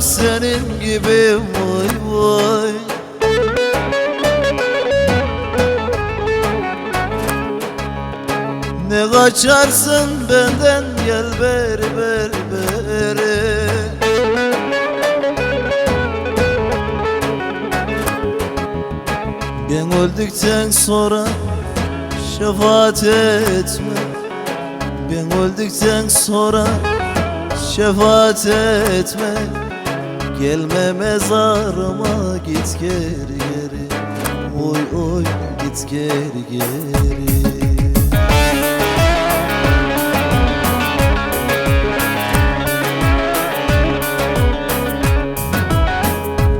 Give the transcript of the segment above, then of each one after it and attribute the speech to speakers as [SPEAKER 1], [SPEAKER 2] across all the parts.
[SPEAKER 1] senin gibi vay vay. Ne kaçarsın benden gel beri beri beri Ben öldükten sonra şefaat etme. Ben öldükten sonra şefaat etme. Gelme mezarıma git geri geri. Oy oy git geri geri.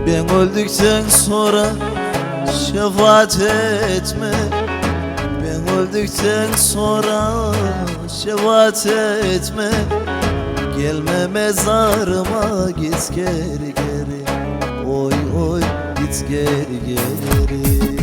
[SPEAKER 1] Ben öldükten sonra şefaat etme. Ben öldükten sonra şefaat etme Gelme mezarıma git geri geri. Oy oy git geri geri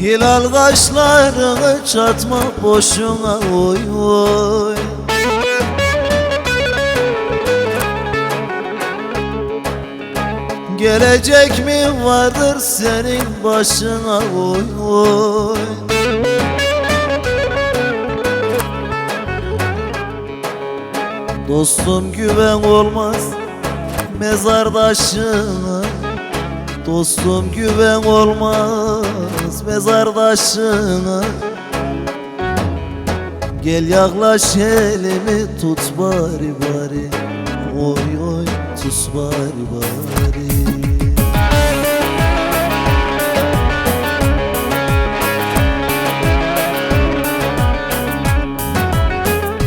[SPEAKER 1] Hilal kaşlarını çatma boşuna oy oy. Gelecek mi vardır senin başına oy oy? Dostum güven olmaz mezardaşına. Dostum güven olmaz mezardaşına Gel yaklaş elimi tut bari bari. Oy oy tut bari bari.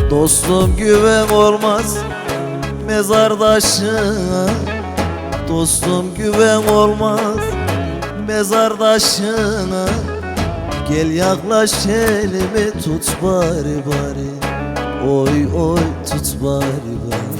[SPEAKER 1] Dostum güven olmaz mezardaşına. Dostum güven olmaz mezardaşına. Gel yaklaş elimi tut bari bari. Oy oy tut bari bari